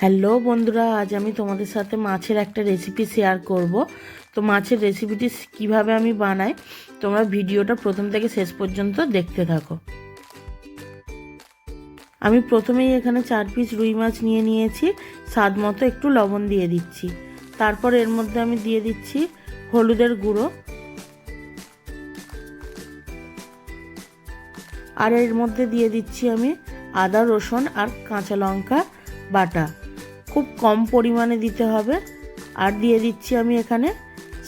Hello বন্ধুরা, আজ আমি তোমাদের সাথে মাছের একটা রেসিপি শেয়ার করব। তো মাছের রেসিপিটি কীভাবে আমি বানাই, তোমরা ভিডিওটা প্রথম থেকে শেষ পর্যন্ত দেখতে থাকো। আমি প্রথমেই এখানে চার পিস রুই মাছ নিয়ে নিয়েছি, স্বাদ মতো একটু লবণ দিয়ে দিচ্ছি। তারপর এর মধ্যে আমি দিয়ে দিচ্ছি হলুদের গুঁড়ো। আর এর মধ্যে দিয়ে দিচ্ছি আমি আদা, রসুন আর কাঁচা লঙ্কা বাটা। খুব কম পরিমাণে দিতে হবে। আর দিয়ে দিচ্ছি আমি এখানে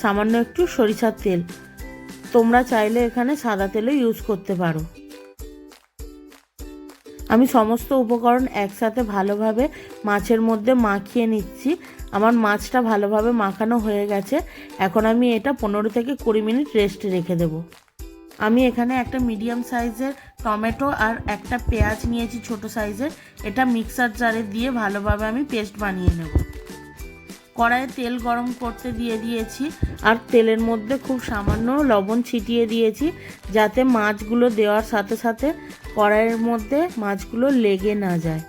সামান্য একটু সরিষার তেল। তোমরা চাইলে এখানে সাদা তেলও ইউজ করতে পারো। আমি সমস্ত উপকরণ একসাথে ভালোভাবে মাছের মধ্যে মাখিয়ে নিচ্ছি। আমার মাছটা ভালোভাবে মাখানো হয়ে গেছে। এখন আমি এটা পনেরো থেকে কুড়ি মিনিট রেস্টে রেখে দেবো। আমি এখানে একটা মিডিয়াম সাইজের টমেটো আর একটা পেঁয়াজ নিয়েছি ছোট সাইজের। এটা মিক্সার জারে দিয়ে ভালোভাবে আমি পেস্ট বানিয়ে নেব। কড়াইয়ে তেল গরম করতে দিয়ে দিয়েছি আর তেলের মধ্যে খুব সামান্য লবণ ছিটিয়ে দিয়েছি যাতে মাছগুলো দেওয়ার সাথে সাথে কড়াইয়ের মধ্যে মাছগুলো লেগে না যায়।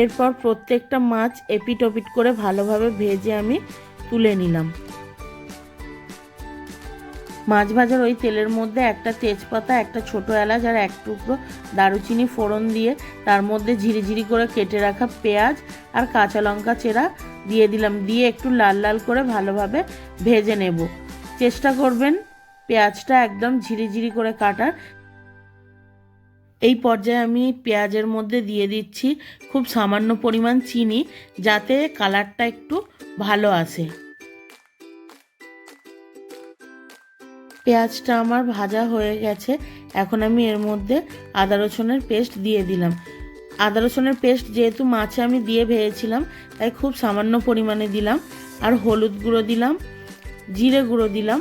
এরপর প্রত্যেকটা মাছ এপিট ওপিট করে ভালোভাবে ভেজে আমি তুলে নিলাম। মাছ ভাজার ওই তেলের মধ্যে একটা তেজপাতা, একটা ছোট এলাচ আর এক টুকরো দারুচিনি ফোড়ন দিয়ে তার মধ্যে ঝিরিঝিরি করে কেটে রাখা পেঁয়াজ আর কাঁচা লঙ্কা চেরা দিয়ে দিলাম। দিয়ে একটু লাল লাল করে ভালোভাবে ভেজে নেব। চেষ্টা করবেন পেঁয়াজটা একদম ঝিরিঝিরি করে কাটার। এই পর্যায়ে আমি পেঁয়াজের মধ্যে দিয়ে দিচ্ছি খুব সামান্য পরিমাণ চিনি যাতে কালারটা একটু ভালো আসে। পেঁয়াজটা আমার ভাজা হয়ে গেছে। এখন আমি এর মধ্যে আদা রসুনের পেস্ট দিয়ে দিলাম। আদা রসুনের পেস্ট যেহেতু মাছে আমি দিয়ে ভেজেছিলাম, তাই খুব সামান্য পরিমাণে দিলাম। আর হলুদ গুঁড়ো দিলাম, জিরে গুঁড়ো দিলাম,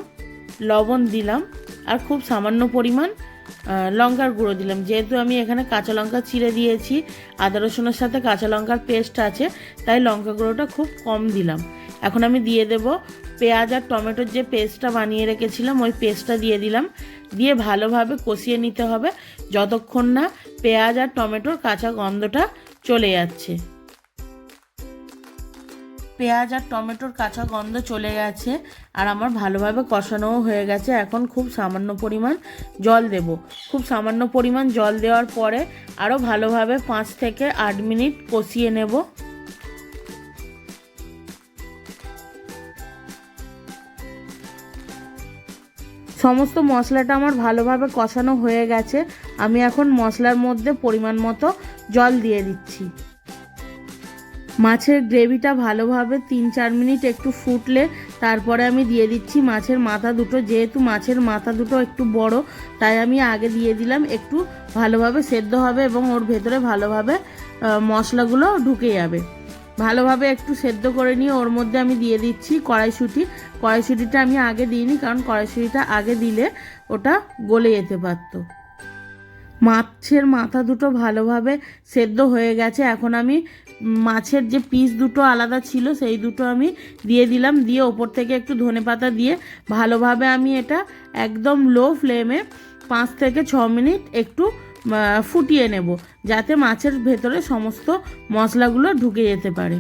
লবণ দিলাম, আর খুব সামান্য পরিমাণ লঙ্কার গুঁড়ো দিলাম। যেহেতু আমি এখানে কাঁচা লঙ্কা চিড়ে দিয়েছি, আদা রসুনের সাথে কাঁচা লঙ্কার পেস্ট আছে, তাই লঙ্কা গুঁড়োটা খুব কম দিলাম। এখন আমি দিয়ে দেব পেঁয়াজ আর টমেটোর যে পেস্টটা বানিয়ে রেখেছিলাম, ওই পেস্টটা দিয়ে দিলাম। দিয়ে ভালোভাবে কষিয়ে নিতে হবে, যতক্ষণ না পেঁয়াজ আর টমেটোর কাঁচা গন্ধটা চলে যাচ্ছে। পেঁয়াজ আর টমেটোর কাঁচা গন্ধ চলে গেছে, আর আমার ভালোভাবে কষানোও হয়ে গেছে। এখন খুব সামান্য পরিমাণ জল দেব। খুব সামান্য পরিমাণ জল দেওয়ার পরে আরও ভালোভাবে পাঁচ থেকে আট মিনিট কষিয়ে নেব। সমস্ত মশলাটা আমার ভালোভাবে কষানো হয়ে গেছে। আমি এখন মশলার মধ্যে পরিমাণ মতো জল দিয়ে দিচ্ছি। মাছের গ্রেভিটা ভালোভাবে তিন চার মিনিট একটু ফুটলে তারপরে আমি দিয়ে দিচ্ছি মাছের মাথা দুটো। যেহেতু মাছের মাথা দুটো একটু বড়, তাই আমি আগে দিয়ে দিলাম একটু ভালোভাবে সেদ্ধ হবে এবং ওর ভেতরে ভালোভাবে মশলাগুলো ঢুকে যাবে। ভালোভাবে একটু সেদ্ধ করে নিয়ে ওর মধ্যে আমি দিয়ে দিচ্ছি কড়াইশুঁটি। কড়াইশুঁটিটা আমি আগে দিইনি, কারণ কড়াইশুঁটিটা আগে দিলে ওটা গলে যেতে পারতো। মাছের মাথা দুটো ভালোভাবে সেদ্ধ হয়ে গেছে। এখন আমি মাছের যে পিস দুটো আলাদা ছিল, সেই দুটো আমি দিয়ে দিলাম। দিয়ে ওপর থেকে একটু ধনে পাতা দিয়ে ভালোভাবে আমি এটা একদম লো ফ্লেমে পাঁচ থেকে ছ মিনিট একটু ফুটিয়ে নেব, যাতে মাছের ভেতরে সমস্ত মশলাগুলো ঢুকে যেতে পারে।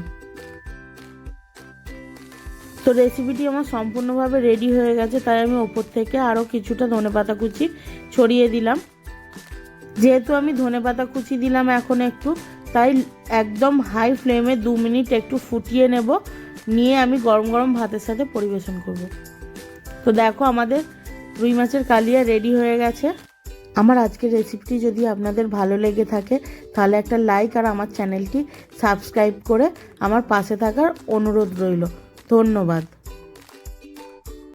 তো রেসিপিটি আমার সম্পূর্ণভাবে রেডি হয়ে গেছে, তাই আমি ওপর থেকে আরও কিছুটা ধনে পাতা কুচি ছড়িয়ে দিলাম। যেহেতু আমি ধনে পাতা কুচি দিলাম এখন একটু, তাই একদম হাই ফ্লেমে দু মিনিট একটু ফুটিয়ে নেব, নিয়ে আমি গরম গরম ভাতের সাথে পরিবেশন করব। তো দেখো আমাদের রুই মাছের কালিয়া রেডি হয়ে গেছে। আমার আজকের রেসিপিটি যদি আপনাদের ভালো লেগে থাকে, তাহলে একটা লাইক আর আমার চ্যানেলটি সাবস্ক্রাইব করে আমার পাশে থাকার অনুরোধ রইল। ধন্যবাদ।